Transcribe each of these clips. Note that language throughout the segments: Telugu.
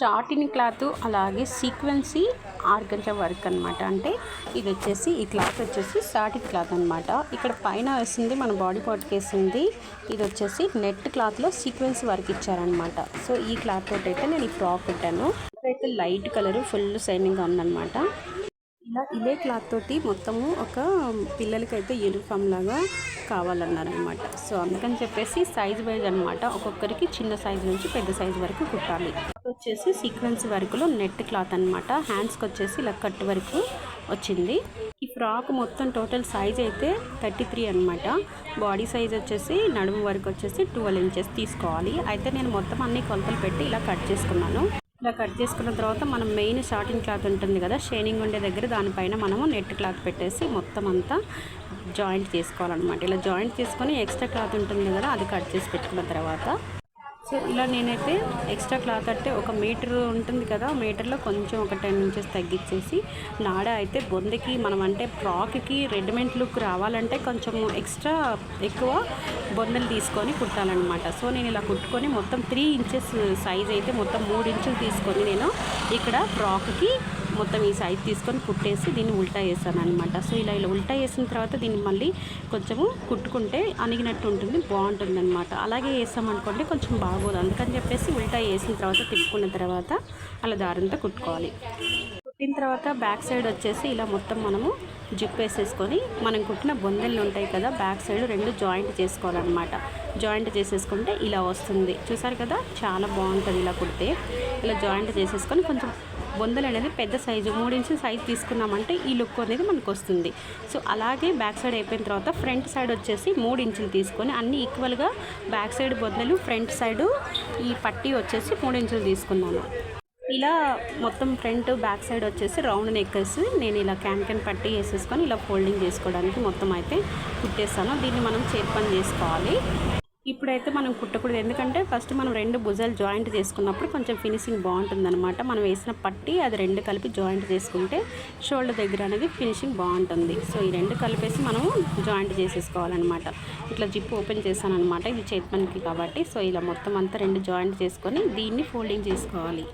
షార్టిన్ క్లాత్ అలాగే సీక్వెన్సీ ఆర్గంజా వర్క్ అనమాట అంటే ఇది వచ్చేసి ఈ క్లాత్ వచ్చేసి షార్టిన్ క్లాత్ అనమాట ఇక్కడ పైన వేసింది మన బాడీ పార్ట్కి వేసింది ఇది వచ్చేసి నెట్ క్లాత్లో సీక్వెన్స్ వర్క్ ఇచ్చారనమాట సో ఈ క్లాత్ తోటి అయితే నేను ఈ ఫ్రాక్ పెట్టాను. అయితే లైట్ కలర్ ఫుల్ షైనింగ్గా ఉందన్నమాట. ఇలా ఇదే క్లాత్ తోటి మొత్తము ఒక పిల్లలకైతే యూనిఫామ్ లాగా కావాలన్నారనమాట సో అందుకని చెప్పేసి సైజ్ వైజ్ అనమాట ఒక్కొక్కరికి చిన్న సైజ్ నుంచి పెద్ద సైజ్ వరకు కుట్టాలి. వచ్చేసి సీక్వెన్స్ వరకులో నెట్ క్లాత్ అనమాట హ్యాండ్స్కి వచ్చేసి ఇలా కట్ వరకు వచ్చింది. ఈ ఫ్రాక్ మొత్తం టోటల్ సైజ్ అయితే థర్టీ త్రీ అనమాట బాడీ సైజ్ వచ్చేసి నడుము వరకు వచ్చేసి ట్వెల్వ్ ఇంచెస్ తీసుకోవాలి. అయితే నేను మొత్తం అన్ని కొలతలు పెట్టి ఇలా కట్ చేసుకున్నాను. ఇలా కట్ చేసుకున్న తర్వాత మనం మెయిన్ షార్టింగ్ క్లాత్ ఉంటుంది కదా షైనింగ్ ఉండే దగ్గర దానిపైన మనము నెట్ క్లాత్ పెట్టేసి మొత్తం అంతా జాయింట్ చేసుకోవాలన్నమాట. ఇలా జాయింట్ చేసుకొని ఎక్స్ట్రా క్లాత్ ఉంటుంది కదా అది కట్ చేసి పెట్టుకున్న తర్వాత సో ఇలా నేనైతే ఎక్స్ట్రా క్లాత్ అంటే ఒక మీటర్ ఉంటుంది కదా మీటర్లో కొంచెం ఒక టెన్ ఇంచెస్ తగ్గించేసి నాడ అయితే బొందకి మనం అంటే ఫ్రాక్కి రెడీమేడ్ లుక్ రావాలంటే కొంచెం ఎక్స్ట్రా ఎక్కువ బొందలు తీసుకొని కుట్టాలన్నమాట. సో నేను ఇలా కుట్టుకొని మొత్తం త్రీ ఇంచెస్ సైజ్ అయితే మొత్తం మూడు ఇంచులు తీసుకొని నేను ఇక్కడ ఫ్రాక్కి మొత్తం ఈ సైజ్ తీసుకొని కుట్టేసి దీన్ని ఉల్టా వేసాను అనమాట సో ఇలా ఇలా ఉల్టా వేసిన తర్వాత దీన్ని మళ్ళీ కొంచెము కుట్టుకుంటే అనిగినట్టు ఉంటుంది బాగుంటుంది అనమాట అలాగే వేసామనుకోండి కొంచెం బాగోదు. అందుకని చెప్పేసి ఉల్టా వేసిన తర్వాత తిప్పుకున్న తర్వాత అలా దారంతో కుట్టుకోవాలి. కుట్టిన తర్వాత బ్యాక్ సైడ్ వచ్చేసి ఇలా మొత్తం మనము జిప్ వేసేసుకొని మనం కుట్టిన బొందెలు ఉంటాయి కదా బ్యాక్ సైడ్ రెండు జాయింట్ చేసుకోవాలన్నమాట. జాయింట్ చేసేసుకుంటే ఇలా వస్తుంది. చూసారు కదా చాలా బాగుంటుంది ఇలా కుడితే. ఇలా జాయింట్ చేసేసుకొని కొంచెం బొందలు అనేది పెద్ద సైజు మూడు ఇంచుల సైజు తీసుకున్నామంటే ఈ లుక్ అనేది మనకు వస్తుంది సో అలాగే బ్యాక్ సైడ్ అయిపోయిన తర్వాత ఫ్రంట్ సైడ్ వచ్చేసి మూడు ఇంచులు తీసుకొని అన్ని ఈక్వల్గా బ్యాక్ సైడ్ బొందలు ఫ్రంట్ సైడ్ ఈ పట్టీ వచ్చేసి మూడు ఇంచులు తీసుకున్నాను ఇలా మొత్తం ఫ్రంట్ బ్యాక్ సైడ్ వచ్చేసి రౌండ్ నెక్కర్స్ నేను ఇలా క్యాన్ క్యాన్ పట్టి వేసేసుకొని ఇలా ఫోల్డింగ్ చేసుకోవడానికి మొత్తం అయితే కుట్టేస్తాను దీన్ని మనం చేతి పని చేసుకోవాలి. ఇప్పుడైతే మనం కుట్టకూడదు. ఎందుకంటే ఫస్ట్ మనం రెండు భుజాలు జాయింట్ చేసుకున్నప్పుడు కొంచెం ఫినిషింగ్ బాగుంటుందన్నమాట. మనం వేసిన పట్టి అది రెండు కలిపి జాయింట్ చేసుకుంటే షోల్డర్ దగ్గర అనేది ఫినిషింగ్ బాగుంటుంది. సో ఈ రెండు కలిపేసి మనం జాయింట్ చేసేసుకోవాలన్నమాట. ఇట్లా జిప్ ఓపెన్ చేశాను అనమాట ఇది చేతి పనికి కాబట్టి. సో ఇలా మొత్తం అంతా రెండు జాయింట్ చేసుకొని దీన్ని ఫోల్డింగ్ చేసుకోవాలి.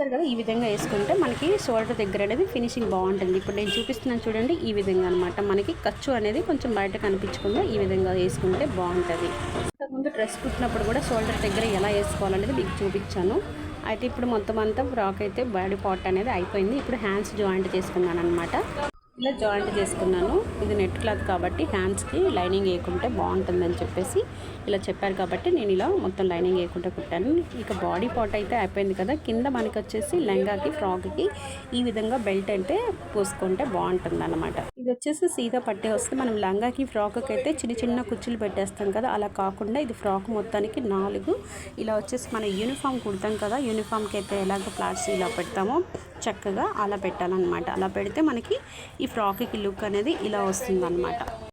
చూస్తారు కదా ఈ విధంగా వేసుకుంటే మనకి షోల్డర్ దగ్గర అనేది ఫినిషింగ్ బాగుంటుంది. ఇప్పుడు నేను చూపిస్తున్నాను చూడండి ఈ విధంగా అనమాట మనకి ఖర్చు అనేది కొంచెం బయట కనిపించకుండా ఈ విధంగా వేసుకుంటే బాగుంటుంది. ముందు డ్రెస్ కుట్టినప్పుడు కూడా షోల్డర్ దగ్గర ఎలా వేసుకోవాలనేది మీకు చూపించాను. అయితే ఇప్పుడు మొత్తం అంతా ఫ్రాక్ అయితే బాడీ పార్ట్ అనేది అయిపోయింది. ఇప్పుడు హ్యాండ్స్ జాయింట్ చేసుకున్నాను అనమాట ఇలా జాయింట్ చేసుకున్నాను. ఇది నెట్ క్లాత్ కాబట్టి హ్యాండ్స్కి లైనింగ్ వేయకుంటే బాగుంటుందని చెప్పేసి ఇలా చెప్పారు కాబట్టి నేను ఇలా మొత్తం లైనింగ్ వేయకుండా కుట్టాను. ఇక బాడీ పార్ట్ అయితే అయిపోయింది కదా కింద మనకి వచ్చేసి లెంగాకి ఫ్రాక్కి ఈ విధంగా బెల్ట్ అంటే పోసుకుంటే బాగుంటుంది అనమాట ఇది వచ్చేసి సీదా పట్టే వస్తే మనం లంగాకి ఫ్రాక్కి అయితే చిన్న చిన్న కుచ్చులు పెట్టేస్తాం కదా అలా కాకుండా ఇది ఫ్రాక్ మొత్తానికి నాలుగు. ఇలా వచ్చేసి మన యూనిఫామ్ కుడతాం కదా యూనిఫామ్కి అయితే ఎలాగ ప్లాట్స్ ఇలా పెడతామో చక్కగా అలా పెట్టాలన్నమాట. అలా పెడితే మనకి ఈ ఫ్రాక్కి లుక్ అనేది ఇలా వస్తుంది అనమాట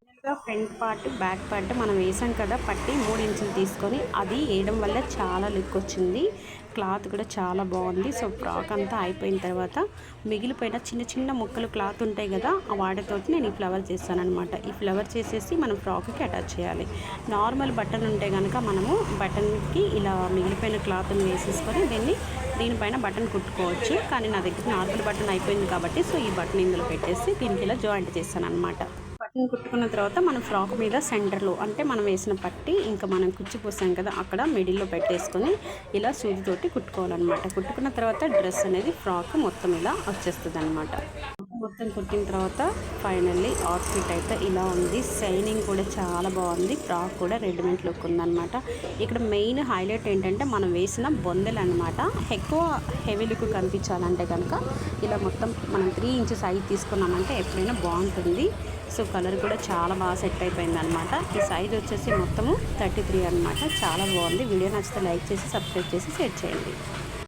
ఫ్రంట్ పార్ట్ బ్యాక్ పార్ట్ మనం వేసాం కదా పట్టి మూడు ఇంచులు తీసుకొని అది వేయడం వల్ల చాలా లుక్ వచ్చింది. క్లాత్ కూడా చాలా బాగుంది. సో ఫ్రాక్ అంతా అయిపోయిన తర్వాత మిగిలిపోయిన చిన్న చిన్న ముక్కలు క్లాత్ ఉంటాయి కదా ఆ వాటితోటి నేను ఈ ఫ్లవర్ చేస్తాను అనమాట ఈ ఫ్లవర్ చేసేసి మనం ఫ్రాక్కి అటాచ్ చేయాలి. నార్మల్ బటన్ ఉంటే కనుక మనము బటన్కి ఇలా మిగిలిపోయిన క్లాత్ని వేసేసుకొని దీన్ని దీనిపైన బటన్ కుట్టుకోవచ్చు. కానీ నా దగ్గర నార్మల్ బటన్ అయిపోయింది కాబట్టి సో ఈ బటన్ ఇందులో పెట్టేసి దీనికి ఇలా జాయింట్ చేస్తాను అనమాట కుట్టుకున్న తర్వాత మనం ఫ్రాక్ మీద సెంటర్లో అంటే మనం వేసిన పట్టి ఇంకా మనం కుచ్చి పోసాం కదా అక్కడ మిడిల్లో పెట్టేసుకొని ఇలా సూదితోటి కుట్టుకోవాలన్నమాట. కుట్టుకున్న తర్వాత డ్రెస్ అనేది ఫ్రాక్ మొత్తం ఇలా వచ్చేస్తుంది అనమాట మొత్తం కుట్టిన తర్వాత ఫైనల్లీ అవుట్ఫిట్ అయితే ఇలా ఉంది. షైనింగ్ కూడా చాలా బాగుంది. ఫ్రాక్ కూడా రెడీమేడ్ లుక్ ఉందన్నమాట. ఇక్కడ మెయిన్ హైలైట్ ఏంటంటే మనం వేసిన బొందెలు అనమాట ఎక్కువ హెవీ లుక్ కనిపించాలంటే కనుక ఇలా మొత్తం మనం త్రీ ఇంచెస్ సైజ్ తీసుకున్నామంటే ఎప్పుడైనా బాగుంటుంది. సో కలర్ కూడా చాలా బాగా సెట్ అయిపోయింది అనమాట ఈ సైజ్ వచ్చేసి మొత్తము థర్టీ త్రీ అనమాట చాలా బాగుంది. వీడియో నచ్చితే లైక్ చేసి సబ్స్క్రైబ్ చేసి షేర్ చేయండి.